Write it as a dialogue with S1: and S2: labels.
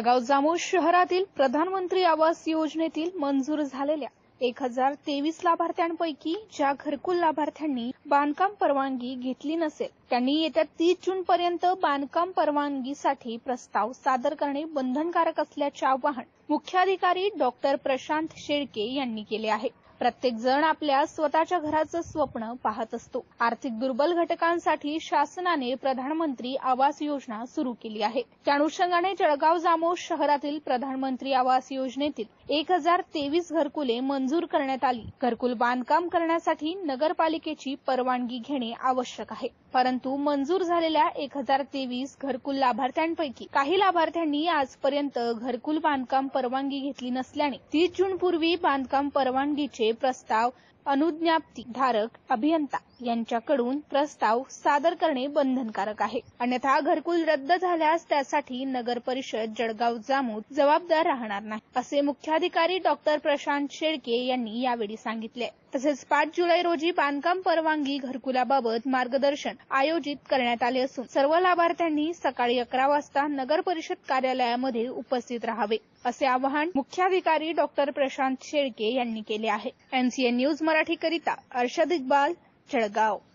S1: जळगाव जामोद शहरातील प्रधानमंत्री आवास योजनेतील मंजूर झालेल्या एक हजार तेवीस लाभार्थ्यांपैकी ज्या घरकुल लाभार्थ्यांनी बांधकाम परवानगी घेतली नसेल त्यांनी येत्या तीस जून पर्यंत बांधकाम परवानगीसाठी प्रस्ताव सादर करणे बंधनकारक असल्याचे आवाहन मुख्याधिकारी डॉक्टर प्रशांत शेळके यांनी केले आहे. प्रत्येक जण आपल्या स्वतःच्या घराचं स्वप्न पाहत असतो. आर्थिक दुर्बल घटकांसाठी शासनाने प्रधानमंत्री आवास योजना सुरू केली आहे. त्या अनुषंगाने जळगाव जामोद शहरातील प्रधानमंत्री आवास योजनेतील एक हजार तेवीस घरकुले मंजूर करण्यात आली. घरकुल बांधकाम करण्यासाठी नगरपालिकेची परवानगी घेणे आवश्यक आहे. परंतु मंजूर झालेल्या एक हजार तेवीस घरकुल लाभार्थ्यांपैकी काही लाभार्थ्यांनी आजपर्यंत घरकुल बांधकाम परवानगी घेतली नसल्याने तीस जून पूर्वी बांधकाम परवानगीचे प्रस्ताव अनुज्ञाप्ती धारक अभियंता यांच्याकडून प्रस्ताव सादर करणे बंधनकारक आहे. अन्यथा घरकुल रद्द झाल्यास त्यासाठी नगर परिषद जळगाव जामूद जबाबदार राहणार नाही असे मुख्याधिकारी डॉक्टर प्रशांत शेळके यांनी यावेळी सांगितले. तसेच पाच जुलै रोजी बांधकाम परवानगी घरकुलाबाबत मार्गदर्शन आयोजित करण्यात आले असून सर्व लाभार्थ्यांनी सकाळी अकरा वाजता नगर परिषद कार्यालयामध्ये उपस्थित राहावे असे आवाहन मुख्याधिकारी डॉक्टर प्रशांत शेळके यांनी केले आहे. एनसीएन न्यूज मराठी करिता अर्षद इक्बाल जळगाव.